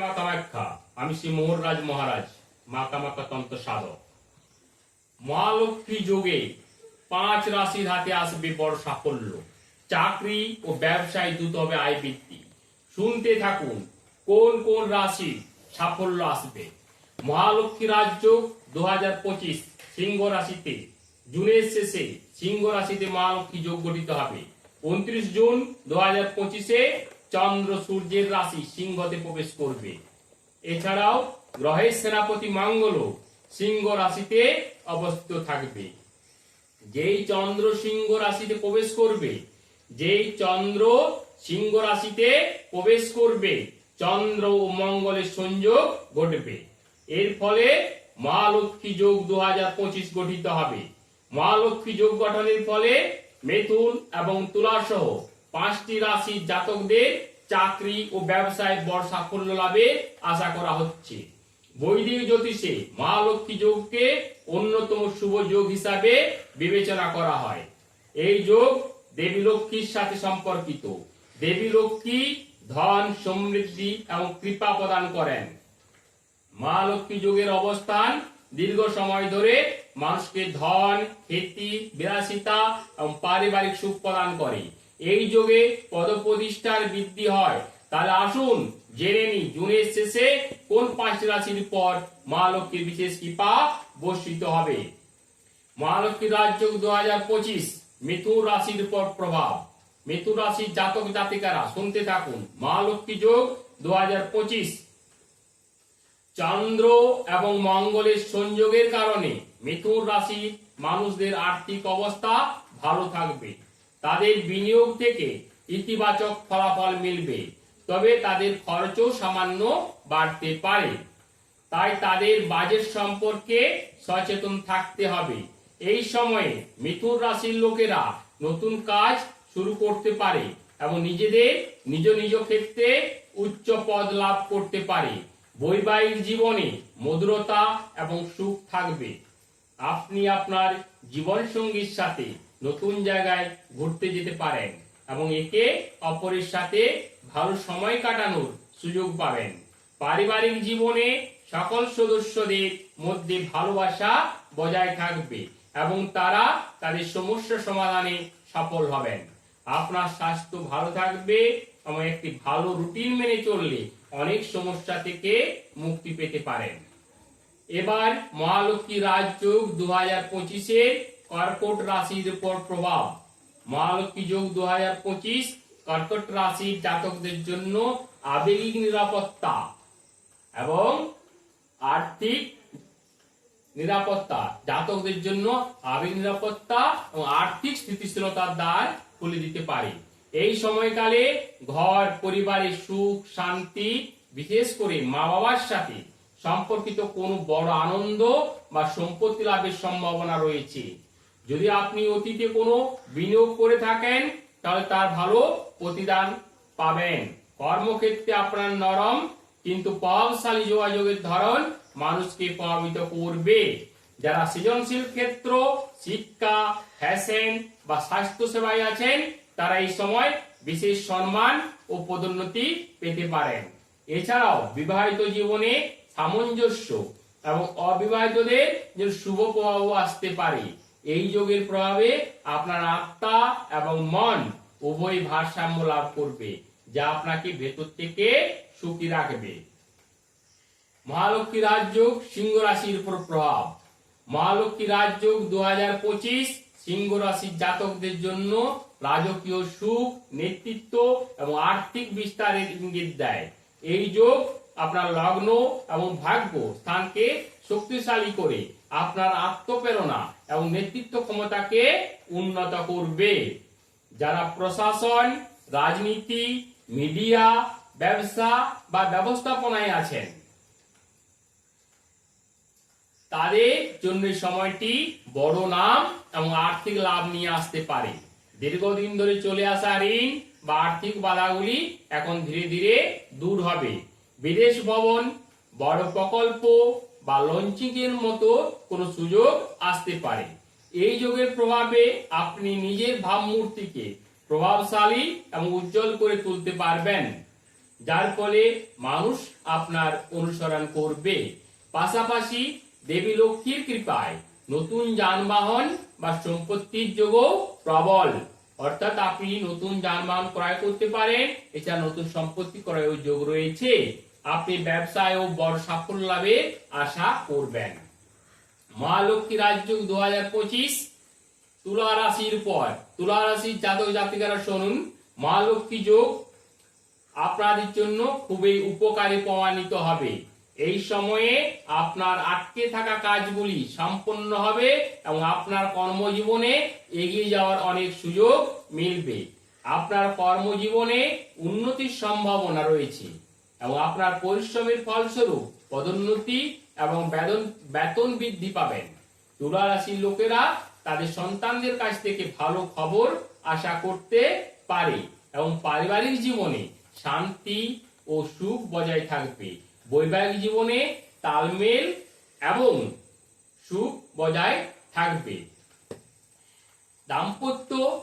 মা কামাখ্যা আমি শ্রী মোহনরাজ মহারাজ মা কামাখ্যা তন্ত্র সাধক। মহালক্ষ্মী যোগে পাঁচ রাশির হাতে আসবে বড় সাফল্য। চাকরি ও ব্যবসায় দ্রুত হবে আয় বৃদ্ধি। শুনতে থাকুন, কোন কোন রাশি সাফল্য আসবে? মহালক্ষ্মী রাজ্য দু হাজার পঁচিশ সিংহ রাশিতে। জুনের শেষে সিংহ রাশিতে মহালক্ষ্মী যোগ গঠিত হবে। উনত্রিশ জুন দু হাজার পঁচিশে চন্দ্র সূর্যের রাশি সিংহতে প্রবেশ করবে। এছাড়াও গ্রহের সেনাপতি মঙ্গল সিংহ রাশিতে অবস্থিত থাকবে। যেই চন্দ্র সিংহ রাশিতে প্রবেশ করবে, যেই চন্দ্র সিংহ রাশিতে প্রবেশ করবে, চন্দ্র ও মঙ্গলের সংযোগ ঘটবে। এর ফলে মহালক্ষ্মী যোগ দু গঠিত হবে। মহালক্ষ্মী যোগ গঠনের ফলে মেথুন এবং তুলা সহ পাঁচটি রাশির জাতকদের চাকরি ও ব্যবসায় বড় সাফল্য লাভে আশা করা হচ্ছে। বৈদিক জ্যোতিষে মহালক্ষ্মী যোগকে অন্যতম শুভ যোগ হিসাবে বিবেচনা করা হয়। এই যোগ দেবী লক্ষ্মীর সাথে সম্পর্কিত। দেবী লক্ষ্মী ধন, সমৃদ্ধি এবং কৃপা প্রদান করেন। মা লক্ষ্মী যোগের অবস্থান দীর্ঘ সময় ধরে মানুষকে ধন খ্যাতি বিলাসিতা এবং পারিবারিক সুখ প্রদান করে। এই যোগে পদপ্রতিষ্ঠার বৃদ্ধি হয়। তাহলে আসুন জেনে নি জুনের শেষে কোন পাঁচ রাশির পর মা লক্ষ্মীর বিশেষ কৃপা বর্ষিত হবে? মহালক্ষ্মী রাজ্য দু হাজার পঁচিশ, মিথুন রাশির উপর প্রভাব। মিথুন রাশির জাতক জাতিকারা, শুনতে থাকুন। মা লক্ষ্মী যোগ দু হাজার পঁচিশ। চন্দ্র এবং মঙ্গলের সংযোগের কারণে মিথুন রাশির মানুষদের আর্থিক অবস্থা ভালো থাকবে। তাদের বিনিয়োগ থেকে ইতিবাচক ফলাফল মিলবে, তবে তাদের খরচও সামান্য বাড়তে পারে। তাই তাদের বাজেট সম্পর্কে সচেতন থাকতে হবে। এই সময়ে মিথুন রাশির লোকেরা নতুন কাজ শুরু করতে পারে এবং নিজেদের নিজ নিজ ক্ষেত্রে উচ্চ পদ লাভ করতে পারে। বৈবাহিক জীবনে মধুরতা এবং সুখ থাকবে। আপনি আপনার জীবন সঙ্গীর সাথে নতুন জায়গায় ঘুরতে যেতে পারেন এবং একে অপরের সাথে ভালো সময় কাটানোর সুযোগ পাবেন। পারিবারিক জীবনে সকল সদস্যদের মধ্যে ভালোবাসা বজায় থাকবে এবং তারা তাদের সমস্যা সমাধানে সফল হবেন। আপনার স্বাস্থ্য ভালো থাকবে এবং একটি ভালো রুটিন মেনে চললে অনেক সমস্যা থেকে মুক্তি পেতে পারেন। এবার মহালক্ষ্মী রাজযোগ দু হাজার পঁচিশের কর্কট রাশির উপর প্রভাব মহালক্ষ্মী যোগ দু হাজার পঁচিশ কর্কট রাশির জাতকদের জন্য আবেগিক নিরাপত্তা এবং আর্থিক নিরাপত্তা জাতকদের জন্য আবেগ নিরাপত্তা এবং আর্থিক স্থিতিশীলতার দ্বার খুলে দিতে পারে এই সময়কালে ঘর, পরিবারের সুখ, শান্তি, বিশেষ করে মা বাবার সাথে সম্পর্কিত কোনো বড় আনন্দ বা সম্পত্তি লাভের সম্ভাবনা রয়েছে। যদি আপনি অতীতে কোনো বিনিয়োগ করে থাকেন, তাহলে তার ভালো প্রতিদান পাবেন। কর্মক্ষেত্রে আপনার নরম, কিন্তু প্রভাবশালী যোগাযোগের ধরন মানুষকে প্রভাবিত করবে। যারা সৃজনশীল ক্ষেত্র, শিক্ষা, ফ্যাশন বা স্বাস্থ্য সেবায় আছেন, তারা এই সময় বিশেষ সম্মান ও পদোন্নতি পেতে পারেন। এছাড়াও বিবাহিত জীবনে সামঞ্জস্য এবং অবিবাহিতদের যে শুভ প্রভাব আসতে পারে। এই যোগের প্রভাবে আপনার আত্মা এবং মন উভয় ভারসাম্য লাভ করবে, যা আপনাকে ভেতর থেকে সুখী রাখবে। মহালক্ষ্মী রাজযোগ সিংহ রাশির উপর প্রভাব। মহালক্ষ্মী রাজযোগ দু হাজার পঁচিশ সিংহ রাশির জাতকদের জন্য রাজকীয় সুখ, নেতৃত্ব এবং আর্থিক বিস্তারের ইঙ্গিত দেয়। এই যোগ আপনার লগ্ন এবং ভাগ্য স্থানকে শক্তিশালী করে আপনার আত্মপ্রেরণা এবং নেতৃত্ব ক্ষমতাকে উন্নত করবে। যারা প্রশাসন, রাজনীতি, মিডিয়া, ব্যবসা বা ব্যবস্থাপনায় আছেন, তাদের জন্য সময়টি বড় নাম এবং আর্থিক লাভ নিয়ে আসতে পারে। দীর্ঘদিন ধরে চলে আসা ঋণ বা আর্থিক বাধাগুলি এখন ধীরে ধীরে দূর হবে। বিদেশ ভবন, বড় প্রকল্প বা লঞ্চিং এর মতো কোনো সুযোগ আসতে পারে। এই যোগের প্রভাবে আপনি নিজের ভাবমূর্তিকে প্রভাবশালী এবং উজ্জ্বল করে তুলতে পারবেন, যার ফলে মানুষ আপনার অনুসরণ করবে। পাশাপাশি দেবী লক্ষ্মীর কৃপায় নতুন যানবাহন বা সম্পত্তির যোগও প্রবল। অর্থাৎ আপনি নতুন যানবাহন ক্রয় করতে পারেন, এছাড়া নতুন সম্পত্তি ক্রয়ের যোগ রয়েছে। আপনি ব্যবসায় ও বড় সাফল্য লাভের আশা করবেন। মা লক্ষ্মী রাজ্য দু হাজার পঁচিশ তুলা রাশির পর তুলা রাশির জাতক জাতিকারা শুনুন। মা লক্ষ্মী যোগ আপনাদের জন্য খুবই উপকারী প্রমাণিত হবে। এই সময়ে আপনার আটকে থাকা কাজগুলি সম্পন্ন হবে এবং আপনার কর্মজীবনে এগিয়ে যাওয়ার অনেক সুযোগ মিলবে। আপনার কর্মজীবনে উন্নতির সম্ভাবনা রয়েছে। এবং আপনার পরিশ্রমের ফলস্বরূপ পদোন্নতি এবং বেতন বেতন বৃদ্ধি পাবেন। তুলা রাশির লোকেরা তাদের সন্তানদের কাছ থেকে ভালো খবর আশা করতে পারে এবং পারিবারিক জীবনে শান্তি ও সুখ বজায় থাকবে। বৈবাহিক জীবনে তালমেল এবং সুখ বজায় থাকবে। দাম্পত্য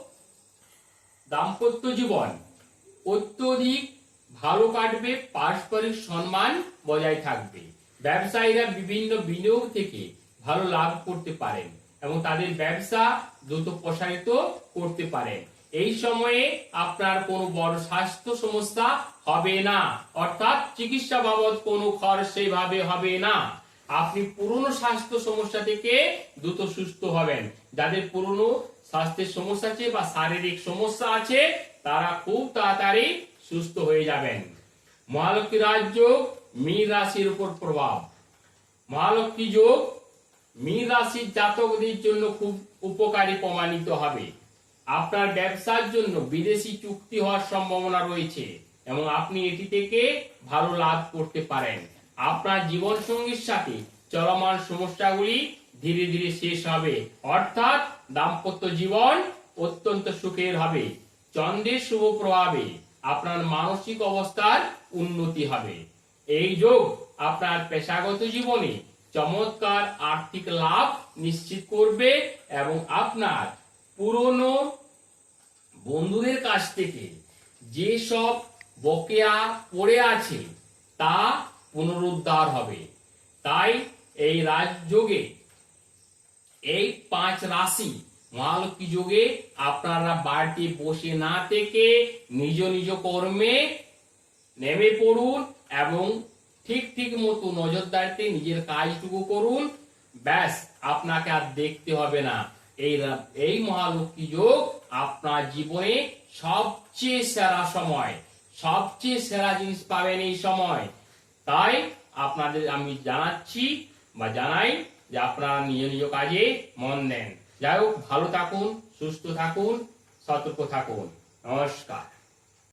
দাম্পত্য জীবন অত্যধিক ভালো কাটবে, পারস্পরিক সম্মান বজায় থাকবে। ব্যবসায়ীরা বিভিন্ন বিনিয়োগ থেকে ভালো লাভ করতে পারেন এবং তাদের ব্যবসা দ্রুত প্রসারিত করতে পারেন। এই সময়ে আপনার কোনো বড় স্বাস্থ্য সমস্যা হবে না, অর্থাৎ চিকিৎসা বাবদ কোনো খরচ সেইভাবে হবে না। আপনি পুরনো স্বাস্থ্য সমস্যা থেকে দ্রুত সুস্থ হবেন। যাদের পুরনো স্বাস্থ্যের সমস্যা আছে বা শারীরিক সমস্যা আছে, তারা খুব তাড়াতাড়ি সুস্থ হয়ে যাবেন। মহালক্ষ্মী রাজ্য, মীন রাশির উপর প্রভাব। মহালক্ষ্মী যোগ, মীন রাশির জাতকদের জন্য খুব উপকারী প্রমাণিত হবে। আপনার ব্যবসার জন্য বিদেশি চুক্তি হওয়ার সম্ভাবনা রয়েছে এবং আপনি এটি থেকে ভালো লাভ করতে পারেন। আপনার জীবন সঙ্গীর সাথে চলমান সমস্যাগুলি ধীরে ধীরে শেষ হবে। অর্থাৎ দাম্পত্য জীবন অত্যন্ত সুখের হবে। চন্দ্রের শুভ প্রভাবে আপনার মানসিক অবস্থার উন্নতি হবে। এই যোগ আপনার পেশাগত জীবনে চমৎকার আর্থিক লাভ নিশ্চিত করবে এবং আপনার পুরনো বন্ধুদের কাছ থেকে যেসব বকেয়া পড়ে আছে তা পুনরুদ্ধার হবে। তাই এই রাজযোগে এই পাঁচ রাশি মহালক্ষ্মী যোগে আপনারা বাড়িতে বসে না থেকে নিজ নিজ কর্মে নেমে পড়ুন এবং ঠিক ঠিক মতো নজরদারিতে নিজের কাজটুকু করুন, ব্যাস, আপনাকে আর দেখতে হবে না। এই এই মহালক্ষ্মী যোগ আপনার জীবনে সবচেয়ে সেরা সময়। সবচেয়ে সেরা জিনিস পাবেন এই সময়। তাই আপনাদের আমি জানাচ্ছি বা জানাই যে আপনারা নিজ নিজ কাজে মন দেন। যাই হোক ভালো থাকুন সুস্থ থাকুন সতর্ক থাকুন। নমস্কার।